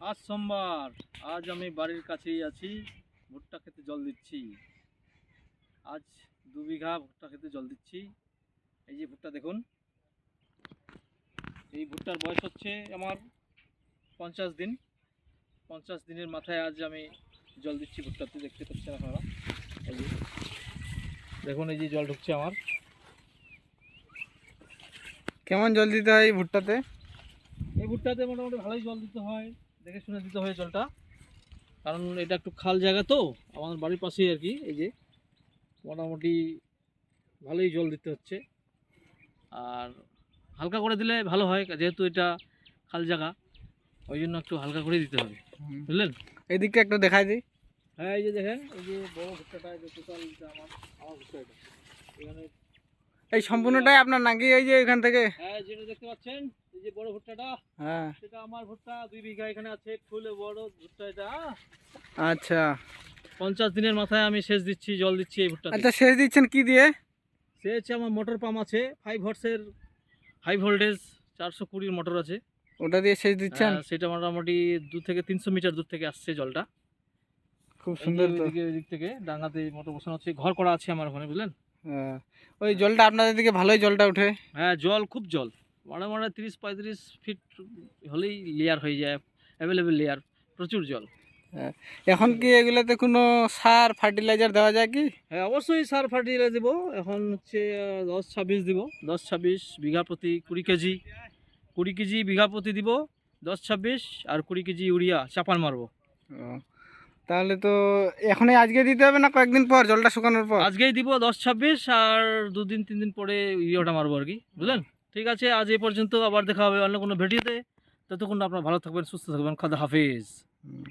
আজ সোমবার আজ আমি বাড়ির কাছেই আছি ভুট্টা খেতে জল দিচ্ছি। আজ দু বিঘা ভুট্টা খেতে জল দিচ্ছি। এই যে ভুট্টা দেখুন এই ভুট্টার বয়স হচ্ছে আমার পঞ্চাশ দিন। পঞ্চাশ দিনের মাথায় আজ আমি জল দিচ্ছি ভুট্টাতে দেখতে পাচ্ছেন আপনারা? এই যে দেখুন এই যে জল ঢুকছে আমার। কেমন জল দিতে হয় এই ভুট্টাতে? এই ভুট্টাতে মোটামুটি ভালোই জল দিতে হয়। দেখে শুনে দিতে হয় জলটা। কারণ এটা একটু খাল জায়গা তো আমাদের বাড়ির পাশেই আর কি এই যে। মোটামুটি ভালোই জল দিতে হচ্ছে। আর হালকা করে দিলে ভালো হয় যেহেতু এটা খাল জায়গা ওই জন্য একটু হালকা করে দিতে হবে। বুঝলেন? এই দিকটা একটু দেখাই দিই। হ্যাঁ এই যে দেখেন এই যে বড় ভুট্টাটা টোটাল আমার আমার ভুট্টা এটা। এই সম্পূর্ণটাই আপনার নাকি এই যে এখান থেকে? হ্যাঁ যেটা দেখতে পাচ্ছেন এই যে বড় ভুট্টাটা হ্যাঁ। সেটা আমার ভুট্টা দুই বিঘা এখানে আছে ফুলে বড় ভুট্টা এটা। আচ্ছা। পঞ্চাশ দিনের মাথায় আমি সেচ দিচ্ছি জল দিচ্ছি এই ভুট্টা আচ্ছা সেচ দিচ্ছেন কি দিয়ে? সেচ আমার মোটর পাম্প আছে ফাইভ হর্সের হাই ভোল্টেজ চারশো কুড়ির মোটর আছে। ওটা দিয়ে সেচ দিচ্ছেন? সেটা মোটামুটি দু থেকে তিনশো মিটার দূর থেকে আসছে জলটা। খুব সুন্দর ওইদিক থেকে ডাঙ্গাতে মোটর বসানো হচ্ছে ঘর করা আছে আমার ওখানে বুঝলেন? হ্যাঁ। ওই জলটা আপনাদের দিকে ভালোই জলটা উঠে হ্যাঁ জল খুব জল। মোটামুটি তিরিশ পঁয়ত্রিশ ফিট হলেই লেয়ার হয়ে যায় অ্যাভেলেবেল লেয়ার প্রচুর জল। এখন কি এগুলোতে কোনো সার ফার্টিলাইজার দেওয়া যায় কি? হ্যাঁ অবশ্যই সার ফার্টিলাইজার দেবো। এখন হচ্ছে দশ ছাব্বিশ দিব। দশ ছাব্বিশ বিঘা প্রতি কুড়ি কেজি। কুড়ি কেজি বিঘা প্রতি দিব। দশ ছাব্বিশ আর কুড়ি কেজি ইউরিয়া চাপান মারবো। তাহলে তো এখনই আজকে দিতে হবে না কয়েকদিন পর, জলটা শুকানোর পর? আজকেই দিব দশ ছাব্বিশ, আর দুদিন তিন দিন পরে ইয়েটা মারবো আর কি, বুঝলেন? ঠিক আছে, আজ এই পর্যন্ত আবার দেখা হবে অন্য কোনো ভেটিতে ততক্ষণ আপনার ভালো থাকবেন, সুস্থ থাকবেন, খাদা হাফিজ।